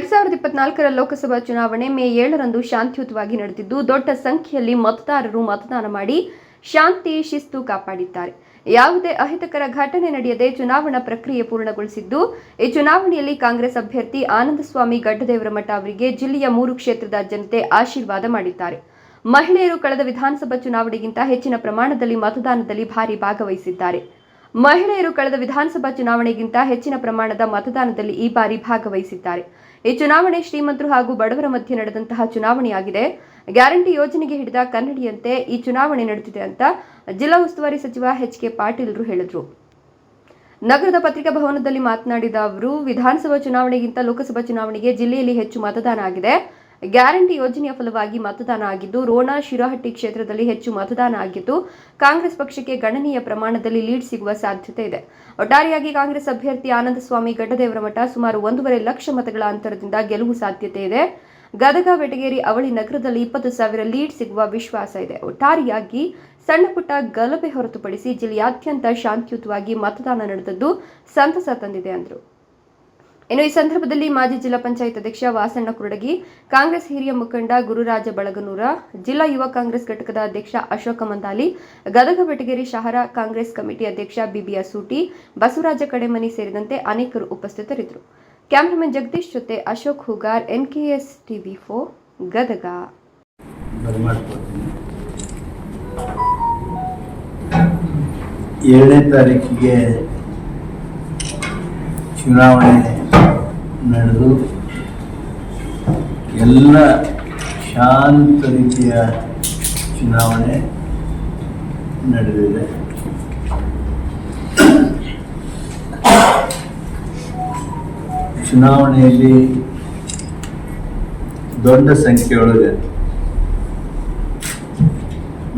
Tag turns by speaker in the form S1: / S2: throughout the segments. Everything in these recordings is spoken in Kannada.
S1: ಎರಡ್ ಸಾವಿರದ ಇಪ್ಪತ್ನಾಲ್ಕರ ಲೋಕಸಭಾ ಚುನಾವಣೆ ಮೇ ಏಳರಂದು ಶಾಂತಿಯುತವಾಗಿ ನಡೆದಿದ್ದು, ದೊಡ್ಡ ಸಂಖ್ಯೆಯಲ್ಲಿ ಮತದಾರರು ಮತದಾನ ಮಾಡಿ ಶಾಂತಿ, ಶಿಸ್ತು ಕಾಪಾಡಿದ್ದಾರೆ. ಯಾವುದೇ ಅಹಿತಕರ ಘಟನೆ ನಡೆಯದೆ ಚುನಾವಣಾ ಪ್ರಕ್ರಿಯೆ ಪೂರ್ಣಗೊಳಿಸಿದ್ದು, ಈ ಚುನಾವಣೆಯಲ್ಲಿ ಕಾಂಗ್ರೆಸ್ ಅಭ್ಯರ್ಥಿ ಆನಂದಸ್ವಾಮಿ ಗಡ್ಡದೇವರಮಠ ಅವರಿಗೆ ಜಿಲ್ಲೆಯ ಮೂರು ಕ್ಷೇತ್ರದ ಜನತೆ ಆಶೀರ್ವಾದ ಮಾಡಿದ್ದಾರೆ. ಮಹಿಳೆಯರು ಕಳೆದ ವಿಧಾನಸಭಾ ಚುನಾವಣೆಗಿಂತ ಹೆಚ್ಚಿನ ಪ್ರಮಾಣದಲ್ಲಿ ಮತದಾನದಲ್ಲಿ ಭಾರಿ ಭಾಗವಹಿಸಿದ್ದಾರೆ. ಮಹಿಳೆಯರು ಕಳೆದ ವಿಧಾನಸಭಾ ಚುನಾವಣೆಗಿಂತ ಹೆಚ್ಚಿನ ಪ್ರಮಾಣದ ಮತದಾನದಲ್ಲಿ ಈ ಬಾರಿ ಭಾಗವಹಿಸಿದ್ದಾರೆ. ಈ ಚುನಾವಣೆ ಶ್ರೀಮಂತರು ಹಾಗೂ ಬಡವರ ಮಧ್ಯೆ ನಡೆದಂತಹ ಚುನಾವಣೆಯಾಗಿದೆ. ಗ್ಯಾರಂಟಿ ಯೋಜನೆಗೆ ಹಿಡಿದ ಕನ್ನಡಿಯಂತೆ ಈ ಚುನಾವಣೆ ನಡೆದಿದೆ ಅಂತ ಜಿಲ್ಲಾ ಉಸ್ತುವಾರಿ ಸಚಿವ ಎಚ್ ಕೆ ಪಾಟೀಲ್ರು ಹೇಳಿದರು. ನಗರದ ಪತ್ರಿಕಾ ಭವನದಲ್ಲಿ ಮಾತನಾಡಿದ ಅವರು, ವಿಧಾನಸಭಾ ಚುನಾವಣೆಗಿಂತ ಲೋಕಸಭಾ ಚುನಾವಣೆಗೆ ಜಿಲ್ಲೆಯಲ್ಲಿ ಹೆಚ್ಚು ಮತದಾನ ಆಗಿದೆ. ಗ್ಯಾರಂಟಿ ಯೋಜನೆಯ ಫಲವಾಗಿ ಮತದಾನ ಆಗಿದ್ದು, ರೋಣ ಶಿರಹಟ್ಟಿ ಕ್ಷೇತ್ರದಲ್ಲಿ ಹೆಚ್ಚು ಮತದಾನ ಆಗಿದ್ದು, ಕಾಂಗ್ರೆಸ್ ಪಕ್ಷಕ್ಕೆ ಗಣನೀಯ ಪ್ರಮಾಣದಲ್ಲಿ ಲೀಡ್ ಸಿಗುವ ಸಾಧ್ಯತೆ ಇದೆ. ಒಟ್ಟಾರೆಯಾಗಿ ಕಾಂಗ್ರೆಸ್ ಅಭ್ಯರ್ಥಿ ಆನಂದಸ್ವಾಮಿ ಗಡ್ಡದೇವರ ಮಠ ಸುಮಾರು ಒಂದೂವರೆ ಲಕ್ಷ ಮತಗಳ ಅಂತರದಿಂದ ಗೆಲುವು ಸಾಧ್ಯತೆ ಇದೆ. ಗದಗ, ಬೆಟಗೇರಿ, ಅವಳಿ ನಗರದಲ್ಲಿ ಇಪ್ಪತ್ತು ಸಾವಿರ ಲೀಡ್ ಸಿಗುವ ವಿಶ್ವಾಸ ಇದೆ. ಒಟ್ಟಾರೆಯಾಗಿ ಸಣ್ಣ ಪುಟ್ಟ ಗಲಭೆ ಹೊರತುಪಡಿಸಿ ಜಿಲ್ಲೆಯಾದ್ಯಂತ ಶಾಂತಿಯುತವಾಗಿ ಮತದಾನ ನಡೆದದ್ದು ಸಂತಸ ತಂದಿದೆ ಎಂದರು ಇನ್ನು ಈ ಸಂದರ್ಭದಲ್ಲಿ ಮಾಜಿ ಜಿಲ್ಲಾ ಪಂಚಾಯತ್ ಅಧ್ಯಕ್ಷ ವಾಸಣ್ಣ ಕುರಡಗಿ, ಕಾಂಗ್ರೆಸ್ ಹಿರಿಯ ಮುಖಂಡ ಗುರುರಾಜ ಬಳಗನೂರ, ಜಿಲ್ಲಾ ಯುವ ಕಾಂಗ್ರೆಸ್ ಘಟಕದ ಅಧ್ಯಕ್ಷ ಅಶೋಕ ಮಂದಾಲಿ, ಗದಗ ಬೆಟಗೇರಿ ಶಹರ ಕಾಂಗ್ರೆಸ್ ಕಮಿಟಿ ಅಧ್ಯಕ್ಷ ಬಿಬಿಯ ಸೂಟಿ, ಬಸವರಾಜ ಕಡೆಮನಿ ಸೇರಿದಂತೆ ಅನೇಕರು ಉಪಸ್ಥಿತರಿದ್ದರು. ಕ್ಯಾಮರಾಮನ್ ಜಗದೀಶ್ ಜೊತೆ ಅಶೋಕ್ ಹುಗಾರ್, ಎನ್ಕೆಎಸ್ ಟಿವಿ ಫೋ ಗದಗ.
S2: ಏಳನೇ ತಾರೀಕಿಗೆ ಚುನಾವಣೆ ನಡೆದು ಎಲ್ಲ ಶಾಂತ ರೀತಿಯ ಚುನಾವಣೆ ನಡೆದಿದೆ. ಚುನಾವಣೆಯಲ್ಲಿ ದೊಡ್ಡ ಸಂಖ್ಯೆಯೊಳಗೆ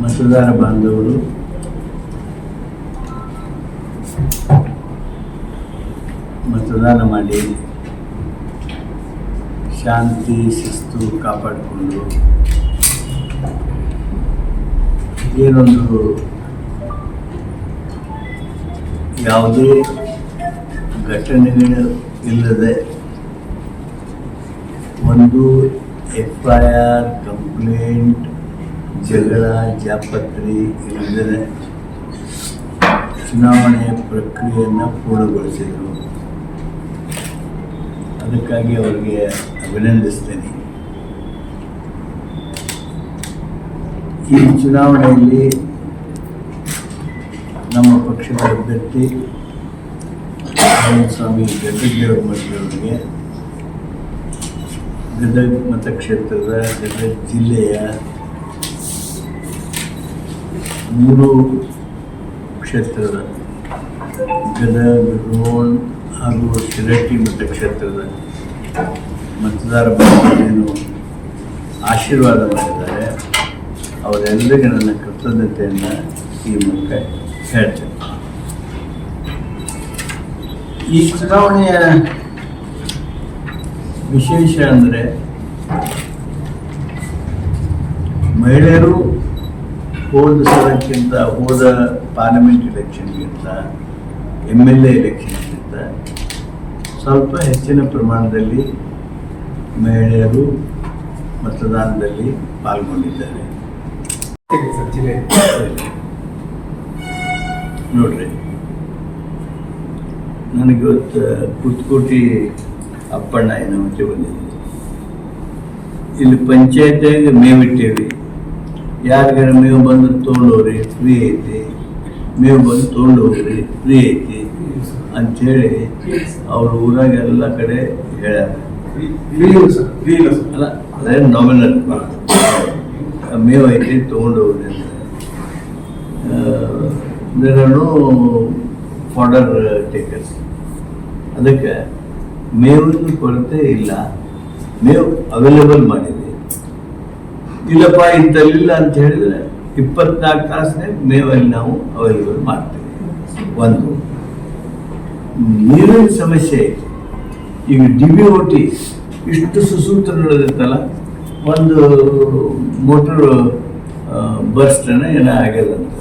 S2: ಮತದಾರ ಬಾಂಧವರು ಮತದಾನ ಮಾಡಿ ಶಾಂತಿ ಶಿಸ್ತು ಕಾಪಾಡಿಕೊಂಡು ಏನೊಂದು ಯಾವುದೇ ಘಟನೆಗಳು ಇಲ್ಲದೆ ಒಂದು ಎಫ್ ಐ ಆರ್ ಕಂಪ್ಲೇಂಟ್ ಜಗಳ ಜಾಪತ್ರಿ ಇಲ್ಲದೆ ಚುನಾವಣೆ ಪ್ರಕ್ರಿಯೆಯನ್ನು ಪೂರ್ಣಗೊಳಿಸಿದರು. ಅದಕ್ಕಾಗಿ ಅವರಿಗೆ ಅಭಿನಂದಿಸ್ತೇನೆ ಈ ಚುನಾವಣೆಯಲ್ಲಿ ನಮ್ಮ ಪಕ್ಷದ ಅಭ್ಯರ್ಥಿ ಸ್ವಾಮಿ ಗದಗದೇವರ ಮಠದವರಿಗೆ ಗದಗ ಮತಕ್ಷೇತ್ರದ ಗದಗ ಜಿಲ್ಲೆಯ ಮೂರು ಕ್ಷೇತ್ರದ ಗದಗ ರೋಣ್ ಹಾಗೂ ಶಿರಟ್ಟಿ ಮತಕ್ಷೇತ್ರದ ಮತದಾರ ಏನು ಆಶೀರ್ವಾದ ಮಾಡಿದ್ದಾರೆ, ಅವರೆಲ್ಲರಿಗೂ ನನ್ನ ಕೃತಜ್ಞತೆಯನ್ನು ಈ ಮೂಲಕ ಹೇಳ್ತೇನೆ. ಈ ಚುನಾವಣೆಯ ವಿಶೇಷ ಅಂದರೆ ಮಹಿಳೆಯರು ಹೋದ ಸಲಕ್ಕಿಂತ, ಹೋದ ಪಾರ್ಲಿಮೆಂಟ್ ಎಲೆಕ್ಷನ್ಗಿಂತ ಎಂ ಎಲ್ ಎ ಎಲೆಕ್ಷನ್ಗಿಂತ ಸ್ವಲ್ಪ ಹೆಚ್ಚಿನ ಪ್ರಮಾಣದಲ್ಲಿ ಮಹಿಳೆಯರು ಮತದಾನದಲ್ಲಿ ಪಾಲ್ಗೊಂಡಿದ್ದಾರೆ. ನೋಡ್ರಿ. ನನಗೆ ಇವತ್ತು ಕುತ್ಕೋಟಿ ಅಪ್ಪಣ್ಣ ಏನೋ ಅಂತ ಬಂದಿದೆ. ಇಲ್ಲಿ ಪಂಚಾಯತಿಯಾಗ ಮೇವಿಟ್ಟೇವಿ ಯಾರಿಗಾರ ಮೇವು ಬಂದು ತೊಗೊಂಡೋಗ್ರಿ ಫ್ರೀ ಐತಿ. ಮೇವು ಬಂದು ತೊಗೊಂಡೋಗ್ರಿ ಫ್ರೀ ಐತಿ. ಅಂಥೇಳಿ ಅವ್ರ ಊರಾಗೆಲ್ಲ ಕಡೆ ಹೇಳ್ಯಾರ. ಅಲ್ಲ ಅದೇ ನಾಮಿನಲ್ ಮೇವು ಐತಿ ತೊಗೊಂಡು there are no fodder takers ಅದಕ್ಕೆ ಮೇವಿನ ಕೊರತೆ ಇಲ್ಲ. ಮೇವು ಅವೈಲೇಬಲ್ ಮಾಡಿದೆ. ಇಲ್ಲಪ್ಪ, ಇಂಥಲ್ಲಿಲ್ಲ ಅಂತ ಹೇಳಿದ್ರೆ ಇಪ್ಪತ್ನಾಲ್ಕು ತಾಸನೇ ಮೇವಲ್ಲಿ ನಾವು ಅವೈಲೇಬಲ್ ಮಾಡ್ತೇವೆ. ಒಂದು. ನೀರಿನ ಸಮಸ್ಯೆ ಐತಿ ಈಗ ಡಿ ಬಿ ಒ ಟಿ ಇಷ್ಟು ಸುಸೂತ್ರ ನಡೆದಿತ್ತಲ್ಲ ಒಂದು ಮೋಟರ್ ಬರ್ಸ್ಟನ ಏನೋ ಆಗ್ಯದಂತ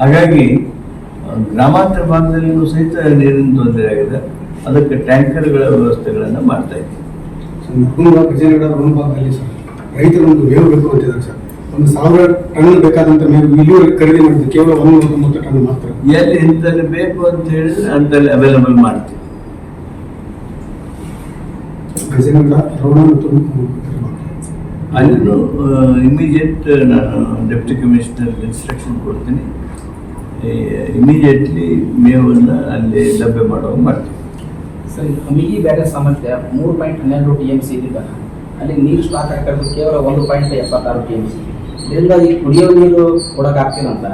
S2: ಹಾಗಾಗಿ ಗ್ರಾಮಾಂತರ ಭಾಗದಲ್ಲಿಯೂ ಸಹಿತ ನೀರಿನ ತೊಂದರೆ ಆಗಿದೆ. ಅದಕ್ಕೆ ಟ್ಯಾಂಕರ್ಗಳ ವ್ಯವಸ್ಥೆಗಳನ್ನು ಮಾಡ್ತಾ ಇದ್ದೀವಿ.
S3: ರೈತರು ಒಂದು ಮೇವು ಬೇಕು ಅಂತಿದ್ದಾರೆ ಸರ್. ಒಂದು ಸಾವಿರ ಟನ್ ಬೇಕಾದಂತ ಮೇವು ಇಲ್ಲಿವರೆಗೆ ಖರೀದಿ ಮಾಡಿದ್ದು ಕೇವಲ ಒಂದು ತೊಂಬತ್ತು ಟನ್ ಮಾತ್ರ.
S2: ಎಲ್ಲಿ ಇಂಥಲ್ಲಿ ಬೇಕು ಅಂತ ಹೇಳಿದ್ರೆ ಅಂತಲ್ಲಿ ಅವೈಲಬಲ್ ಮಾಡ್ತೀವಿ.
S3: ವಿಜಯನಗರ ರೋಣ ಮತ್ತು.
S2: ಅಲ್ಲಿನೂ ಇಮಿಡಿಯೇಟ್ ನಾನು ಡೆಪ್ಟಿ ಕಮಿಷನರ್ ಇನ್ಸ್ಟ್ರಕ್ಷನ್ ಕೊಡ್ತೀನಿ. ಇಮಿಡಿಯೇಟ್ಲಿ ಮೇವನ್ನು ಅಲ್ಲಿ ಲಭ್ಯ ಮಾಡುವ ಮಾಡ್ತೀವಿ
S4: ಸರ್ ಮಿಗಿ ಬ್ಯಾರೇಜ್ ಸಾಮರ್ಥ್ಯ ಮೂರು ಪಾಯಿಂಟ್ ಹನ್ನೆರಡು ಟಿ ಎಂ ಸಿ ಇದ್ದಾಗ ಅಲ್ಲಿ ನೀರು ಸ್ಟಾಕ್ ಆಗ್ತಿರೋದು ಕೇವಲ ಒಂದು ಪಾಯಿಂಟ್ ಎಪ್ಪತ್ತಾರು ಟಿ ಎಂ ಸಿ ಇದರಿಂದ ಈ ಕುಡಿಯೋ ನೀರು ಕೊಡೋಕ್ಕಾಗ್ತಿಲ್ಲ ಅಂತ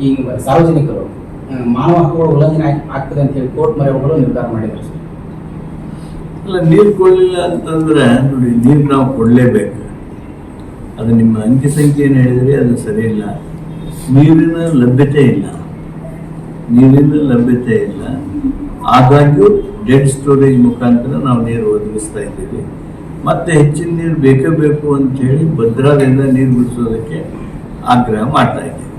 S4: ಈ ಸಾರ್ವಜನಿಕರು ಮಾನವ ಹಕ್ಕುಗಳು ಉಲ್ಲಂಘನೆ ಆಗ್- ಆಗ್ತದೆ ಅಂತ ಹೇಳಿ ಕೋರ್ಟ್ ಮೊರೆ ಹೋಗಲು ನಿರ್ಧಾರ ಮಾಡಿದ್ದಾರೆ ಸರ್.
S2: ಅಲ್ಲ ನೀರು ಕೊಡಲಿಲ್ಲ ಅಂತಂದ್ರೆ ನೋಡಿ, ನೀರು ನಾವು ಕೊಡಲೇಬೇಕು. ಅದು ನಿಮ್ಮ ಅಂಕಿ ಸಂಖ್ಯೆ ಏನು ಹೇಳಿದ್ರೆ? ಅದು ಸರಿಯಿಲ್ಲ ಇಲ್ಲ. ನೀರಿನ ಲಭ್ಯತೆ ಇಲ್ಲ. ನೀರಿನ ಲಭ್ಯತೆ ಇಲ್ಲ. ಆದಾಗ್ಯೂ ಡೆಡ್ ಸ್ಟೋರೇಜ್ ಮುಖಾಂತರ ನಾವು ನೀರು ಒದಗಿಸ್ತಾ ಇದ್ದೀವಿ. ಮತ್ತೆ ಹೆಚ್ಚಿನ ನೀರು ಬೇಕೇ ಬೇಕು ಅಂತ ಹೇಳಿ ಭದ್ರಾದಿಂದ ನೀರು ಬಿಡಿಸೋದಕ್ಕೆ ಆಗ್ರಹ ಮಾಡ್ತಾ ಇದ್ದೀವಿ.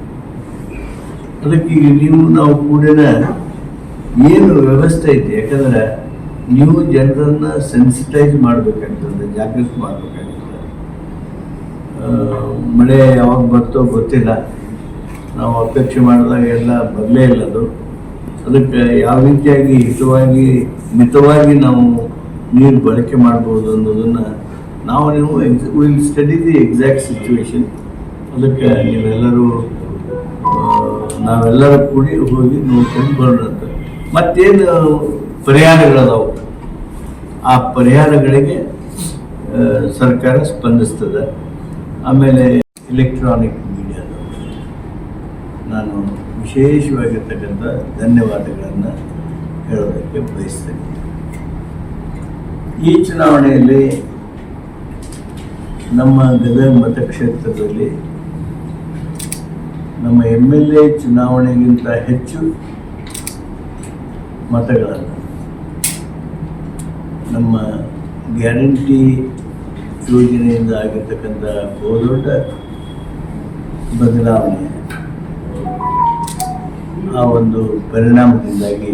S2: ಅದಕ್ಕೆ ನೀವು ನಾವು ಕೂಡಿನ ಏನು ವ್ಯವಸ್ಥೆ ಐತಿ? ಯಾಕಂದ್ರೆ ನೀವು ಜನರನ್ನ ಸೆನ್ಸಿಟೈಸ್ ಮಾಡಬೇಕಾಗ್ತದೆ, ಜಾಗೃತಿ ಮಾಡ್ಬೇಕಾಗ್ತದೆ. ಮಳೆ ಯಾವಾಗ ಬರ್ತೋ ಗೊತ್ತಿಲ್ಲ. ನಾವು ಅಪೇಕ್ಷೆ ಮಾಡಿದಾಗ ಎಲ್ಲ ಬರಲೇ ಇಲ್ಲ ಅದು. ಅದಕ್ಕೆ ಯಾವ ರೀತಿಯಾಗಿ ಹಿತವಾಗಿ, ಮಿತವಾಗಿ ನಾವು ನೀರು ಬಳಕೆ ಮಾಡ್ಬೋದು ಅನ್ನೋದನ್ನು ನಾವು ನೀವು will study the exact situation ಅದಕ್ಕೆ ನೀವೆಲ್ಲರೂ ನಾವೆಲ್ಲರೂ ಕೂಡಿ ಹೋಗಿ ನೋಡ್ಕೊಂಡು ಬರೋಣ ಮತ್ತೇನು ಪರಿಹಾರಗಳದಾವು. ಆ ಪರಿಹಾರಗಳಿಗೆ ಸರ್ಕಾರ ಸ್ಪಂದಿಸ್ತದೆ. ಆಮೇಲೆ ಎಲೆಕ್ಟ್ರಾನಿಕ್ ಮೀಡಿಯಾದವರು ನಾನು ವಿಶೇಷವಾಗಿರ್ತಕ್ಕಂಥ ಧನ್ಯವಾದಗಳನ್ನು ಹೇಳೋದಕ್ಕೆ ಬಯಸ್ತೇನೆ. ಈ ಚುನಾವಣೆಯಲ್ಲಿ ನಮ್ಮ ಗದಗ ಮತಕ್ಷೇತ್ರದಲ್ಲಿ ನಮ್ಮ ಎಂ ಎಲ್ ಎ ಚುನಾವಣೆಗಿಂತ ಹೆಚ್ಚು ಮತಗಳನ್ನು ನಮ್ಮ ಗ್ಯಾರಂಟಿ ಯೋಜನೆಯಿಂದ ಆಗಿರ್ತಕ್ಕಂಥ ಬಹುದೊಡ್ಡ ಬದಲಾವಣೆ ಆ ಒಂದು ಪರಿಣಾಮದಿಂದಾಗಿ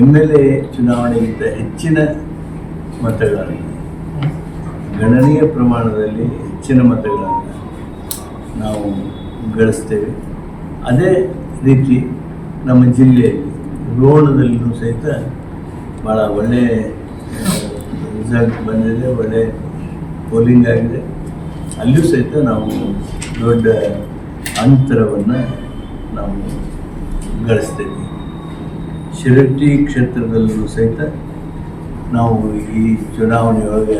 S2: ಎಂ ಎಲ್ ಎ ಚುನಾವಣೆಗಿಂತ ಹೆಚ್ಚಿನ ಮತಗಳನ್ನು ಗಣನೀಯ ಪ್ರಮಾಣದಲ್ಲಿ ಹೆಚ್ಚಿನ ಮತಗಳನ್ನು ನಾವು ಗಳಿಸ್ತೇವೆ. ಅದೇ ರೀತಿ ನಮ್ಮ ಜಿಲ್ಲೆಯಲ್ಲಿ ರೋಣದಲ್ಲಿಯೂ ಸಹಿತ ಭಾಳ ಒಳ್ಳೆ ರಿಸಲ್ಟ್ ಬಂದಿದೆ, ಒಳ್ಳೆ ಪೋಲಿಂಗ್ ಆಗಿದೆ. ಅಲ್ಲಿಯೂ ಸಹಿತ ನಾವು ದೊಡ್ಡ ಅಂತರವನ್ನು ನಾವು ಗಳಿಸ್ತೇವೆ. ಶಿರಟ್ಟಿ ಕ್ಷೇತ್ರದಲ್ಲೂ ಸಹಿತ ನಾವು ಈ ಚುನಾವಣೆಯೊಳಗೆ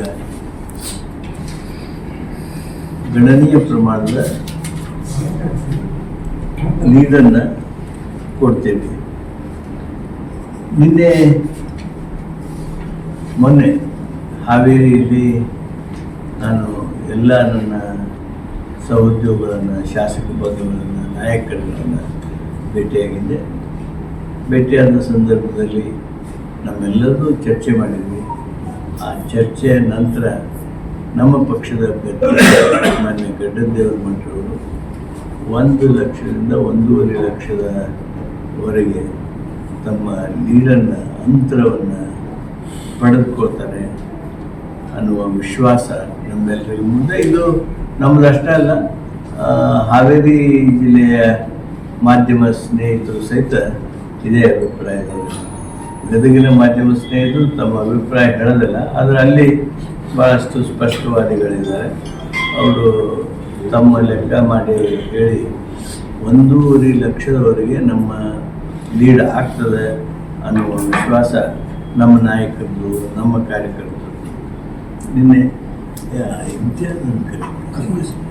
S2: ಗಣನೀಯ ಪ್ರಮಾಣದ ನೀರನ್ನು ಕೊಡ್ತೇವೆ. ನಿನ್ನೆ ಮೊನ್ನೆ ಹಾವೇರಿಯಲ್ಲಿ ನಾನು ಎಲ್ಲ ನನ್ನ ಸಹೋದ್ಯೋಗಗಳನ್ನು, ಶಾಸಕ ಬಂಧುಗಳನ್ನು ನಾಯಕರುಗಳನ್ನು ಭೇಟಿಯಾಗಿದ್ದೆ. ಭೇಟಿಯಾದ ಸಂದರ್ಭದಲ್ಲಿ ನಮ್ಮೆಲ್ಲರೂ ಚರ್ಚೆ ಮಾಡಿದ್ವಿ. ಆ ಚರ್ಚೆಯ ನಂತರ ನಮ್ಮ ಪಕ್ಷದ ಅಭ್ಯರ್ಥಿ ಮಾನ್ಯ ಗಡ್ಡದೇವರ ಮಠರವರು ಒಂದು ಲಕ್ಷದಿಂದ ಒಂದೂವರೆ ಲಕ್ಷದವರೆಗೆ ತಮ್ಮ ನೀರನ್ನು, ಅಂತರವನ್ನು ಪಡೆದುಕೊಳ್ತಾರೆ. ಅನ್ನುವ ವಿಶ್ವಾಸ ನಮ್ಮೆಲ್ಲರಿಗೂ ಮುಂದೆ. ಇದು ನಮ್ಮದಷ್ಟೇ ಅಲ್ಲ ಹಾವೇರಿ ಜಿಲ್ಲೆಯ ಮಾಧ್ಯಮ ಸ್ನೇಹಿತರು ಸಹಿತ ಇದೇ ಅಭಿಪ್ರಾಯ ಗದಗಿನ ಮಾಧ್ಯಮ ಸ್ನೇಹಿತರು ತಮ್ಮ ಅಭಿಪ್ರಾಯ ಹೇಳೋದಿಲ್ಲ, ಆದರೆ ಅಲ್ಲಿ ಭಾಳಷ್ಟು ಸ್ಪಷ್ಟವಾದಿಗಳಿದ್ದಾರೆ. ಅವರು ತಮ್ಮ ಲೆಕ್ಕ ಮಾಡಿ ಹೇಳಿ, ಒಂದೂವರೆ ಲಕ್ಷದವರೆಗೆ ನಮ್ಮ ಲೀಡ್ ಆಗ್ತದೆ ಅನ್ನುವ ವಿಶ್ವಾಸ ನಮ್ಮ ನಾಯಕರದ್ದು, ನಮ್ಮ ಕಾರ್ಯಕರ್ತರು ನಿನ್ನೆ ಯಾ, ಇಮ್ತಿಯಾಜ್ ಅಂತ ಕರೀತಾರೆ.